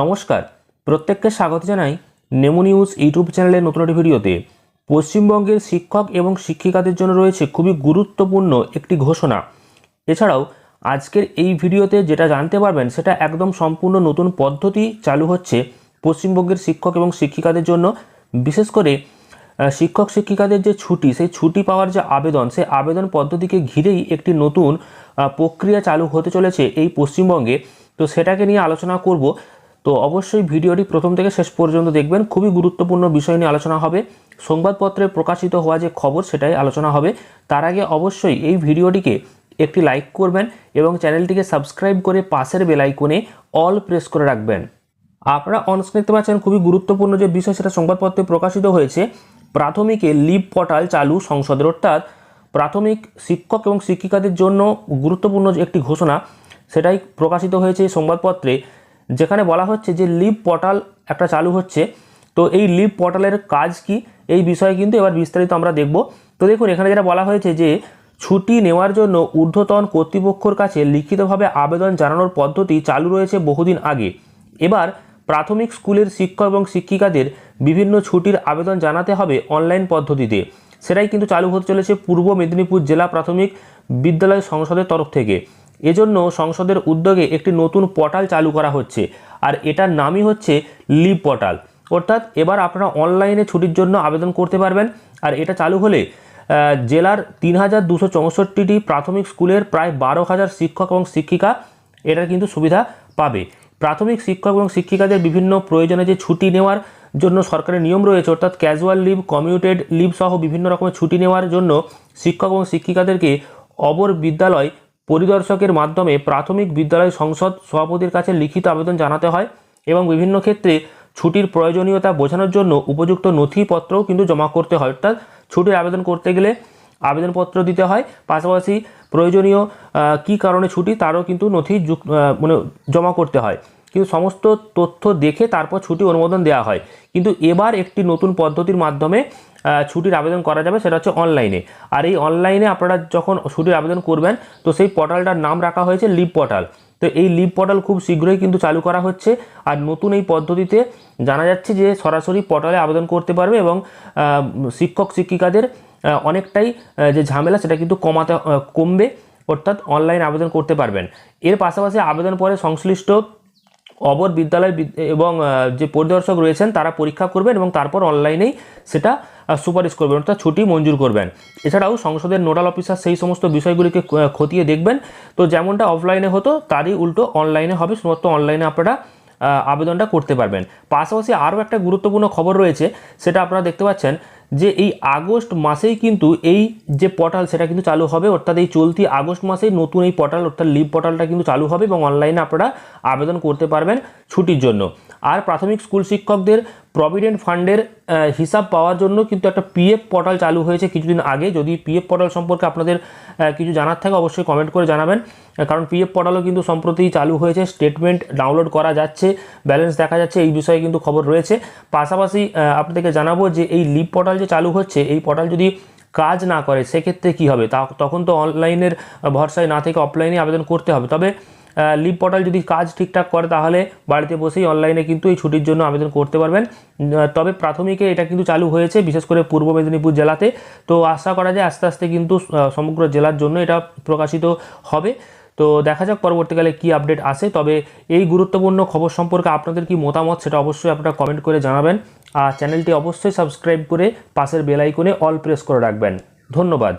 নমস্কার। প্রত্যেককে স্বাগত জানাই নেমো নিউজ ইউটিউব চ্যানেলের নতুন একটি ভিডিওতে। পশ্চিমবঙ্গের শিক্ষক এবং শিক্ষিকাদের জন্য রয়েছে খুবই গুরুত্বপূর্ণ একটি ঘোষণা। এছাড়াও আজকের এই ভিডিওতে যেটা জানতে পারবেন সেটা একদম সম্পূর্ণ নতুন পদ্ধতি চালু হচ্ছে পশ্চিমবঙ্গের শিক্ষক এবং শিক্ষিকাদের জন্য। বিশেষ করে শিক্ষক শিক্ষিকাদের যে ছুটি, সেই ছুটি পাওয়ার যে আবেদন, সেই আবেদন পদ্ধতিকে ঘিরেই একটি নতুন প্রক্রিয়া চালু হতে চলেছে এই পশ্চিমবঙ্গে। তো সেটাকে নিয়ে আলোচনা করব। তো অবশ্যই ভিডিওটি প্রথম থেকে শেষ পর্যন্ত দেখবেন। খুবই গুরুত্বপূর্ণ বিষয় নিয়ে আলোচনা হবে। সংবাদপত্রে প্রকাশিত হওয়া যে খবর, সেটাই আলোচনা হবে। তার আগে অবশ্যই এই ভিডিওটিকে একটি লাইক করবেন এবং চ্যানেলটিকে সাবস্ক্রাইব করে পাশের বেলাইকনে অল প্রেস করে রাখবেন। আপনারা অনস্ক্রিন দেখতে পাচ্ছেন খুবই গুরুত্বপূর্ণ যে বিষয়, সেটা সংবাদপত্রে প্রকাশিত হয়েছে। প্রাথমিকে লিভ পোর্টাল চালু সংসদের, অর্থাৎ প্রাথমিক শিক্ষক এবং শিক্ষিকাদের জন্য গুরুত্বপূর্ণ যে একটি ঘোষণা, সেটাই প্রকাশিত হয়েছে সংবাদপত্রে। যেখানে বলা হচ্ছে যে লিভ পোর্টাল একটা চালু হচ্ছে। তো এই লিভ পোর্টালের কাজ কি? এই বিষয়ে কিন্তু এবার বিস্তারিত আমরা দেখব। তো দেখুন, এখানে যেটা বলা হয়েছে যে ছুটি নেওয়ার জন্য ঊর্ধ্বতন কর্তৃপক্ষর কাছে লিখিতভাবে আবেদন জানানোর পদ্ধতি চালু রয়েছে বহুদিন আগে। এবার প্রাথমিক স্কুলের শিক্ষক এবং শিক্ষিকাদের বিভিন্ন ছুটির আবেদন জানাতে হবে অনলাইন পদ্ধতিতে। সেটাই কিন্তু চালু হতে চলেছে পূর্ব মেদিনীপুর জেলা প্রাথমিক বিদ্যালয় সংসদের তরফ থেকে। এজন্য সংসদের উদ্যোগে একটি নতুন পোর্টাল চালু করা হচ্ছে, আর এটার নামই হচ্ছে লিভ পোর্টাল। অর্থাৎ এবার আপনারা অনলাইনে ছুটির জন্য আবেদন করতে পারবেন, আর এটা চালু হলে জেলার তিন হাজার দুশো চৌষট্টিটি প্রাথমিক স্কুলের প্রায় বারো হাজার শিক্ষক এবং শিক্ষিকা এটার কিন্তু সুবিধা পাবে। প্রাথমিক শিক্ষক এবং শিক্ষিকাদের বিভিন্ন প্রয়োজনে যে ছুটি নেওয়ার জন্য সরকারের নিয়ম রয়েছে, অর্থাৎ ক্যাজুয়াল লিভ, কমিউটেড লিভ সহ বিভিন্ন রকমের ছুটি নেওয়ার জন্য শিক্ষক এবং শিক্ষিকাদেরকে অবর বিদ্যালয় পরিদর্শকের মাধ্যমে প্রাথমিক বিদ্যালয় সংসদ সভাপতির কাছে লিখিত আবেদন জানাতে হয় এবং বিভিন্ন ক্ষেত্রে ছুটির প্রয়োজনীয়তা বোঝানোর জন্য উপযুক্ত নথিপত্রও কিন্তু জমা করতে হয়। অর্থাৎ ছুটির আবেদন করতে গেলে আবেদনপত্র দিতে হয়। পাশাপাশি প্রয়োজনীয় কি কারণে ছুটি তারও কিন্তু নথি মানে জমা করতে হয়। কিন্তু সমস্ত তথ্য দেখে তারপর ছুটি অনুমোদন দেওয়া হয়। কিন্তু এবার একটি নতুন পদ্ধতির মাধ্যমে ছুটির আবেদন করা যাবে, সেটা হচ্ছে অনলাইনে। আর এই অনলাইনে আপনারা যখন ছুটির আবেদন করবেন, তো সেই পোর্টালটার নাম রাখা হয়েছে লিভ পোর্টাল। তো এই লিভ পোর্টাল খুব শীঘ্রই কিন্তু চালু করা হচ্ছে। আর নতুন এই পদ্ধতিতে জানা যাচ্ছে যে সরাসরি পোর্টালে আবেদন করতে পারবে এবং শিক্ষক শিক্ষিকাদের অনেকটাই যে ঝামেলা, সেটা কিন্তু কমাতে কমবে। অর্থাৎ অনলাইন আবেদন করতে পারবেন। এর পাশাপাশি আবেদন পরে সংশ্লিষ্ট অবর বিদ্যালয় বিদ- এবং যে পরিদর্শক রয়েছেন, তারা পরীক্ষা করবেন এবং তারপর অনলাইনেই সেটা সুপারিশ করবেন, অর্থাৎ ছুটি মঞ্জুর করবেন। এছাড়াও সংসদের নোডাল অফিসার সেই সমস্ত বিষয়গুলিকে খতিয়ে দেখবেন। তো যেমনটা অফলাইনে হতো, তারই উল্টো অনলাইনে হবে, শুধুমাত্র অনলাইনে আপনারা আবেদনটা করতে পারবেন। পাশাপাশি আরও একটা গুরুত্বপূর্ণ খবর রয়েছে, সেটা আপনারা দেখতে পাচ্ছেন যে এই আগস্ট মাসেই কিন্তু এই যে পোর্টাল সেটা কিন্তু চালু হবে, অর্থাৎ এই চলতি আগস্ট মাসেই নতুন এই পোর্টাল অর্থাৎ লিভ পোর্টালটা কিন্তু চালু হবে এবং অনলাইনে আপনারা আবেদন করতে পারবেন ছুটির জন্য। আর প্রাথমিক স্কুল শিক্ষকদের প্রভিডেন্ট ফান্ডের হিসাব পাওয়ার জন্য কিন্তু একটা পিএফ পোর্টাল চালু হয়েছে কিছুদিন আগে। যদি পিএফ পোর্টাল সম্পর্কে আপনাদের কিছু জানার থাকে অবশ্যই কমেন্ট করে জানাবেন। কারণ পিএফ পোর্টালও কিন্তু সম্প্রতি চালু হয়েছে স্টেটমেন্ট ডাউনলোড করা যাচ্ছে ব্যালেন্স দেখা যাচ্ছে, এই বিষয়ে কিন্তু খবর রয়েছে। পাশাপাশি আপনাদেরকে জানাব যে এই লিভ পোর্টাল যে চালু হচ্ছে, এই পোর্টাল যদি কাজ না করে, সেক্ষেত্রে কী হবে? তা তখন তো অনলাইনের ভরসায় না থেকে অফলাইনে আবেদন করতে হবে। তবে লিভ পোর্টাল যদি কাজ ঠিকঠাক করে, তাহলে বাড়িতে বসেই অনলাইনে কিন্তু এই ছুটির জন্য আবেদন করতে পারবেন। তবে প্রাথমিকে এটা কিন্তু চালু হয়েছে, বিশেষ করে পূর্ব মেদিনীপুর জেলাতে। তো আশা করা যায় আস্তে আস্তে কিন্তু সমগ্র জেলার জন্য এটা প্রকাশিত হবে। তো দেখা যাক পরবর্তীকালে কি আপডেট আসে। তবে এই গুরুত্বপূর্ণ খবর সম্পর্কে আপনাদের কি মতামত সেটা অবশ্যই আপনারা কমেন্ট করে জানাবেন। আর চ্যানেলটি অবশ্যই সাবস্ক্রাইব করে পাশের বেল আইকনে অল প্রেস করে রাখবেন। ধন্যবাদ।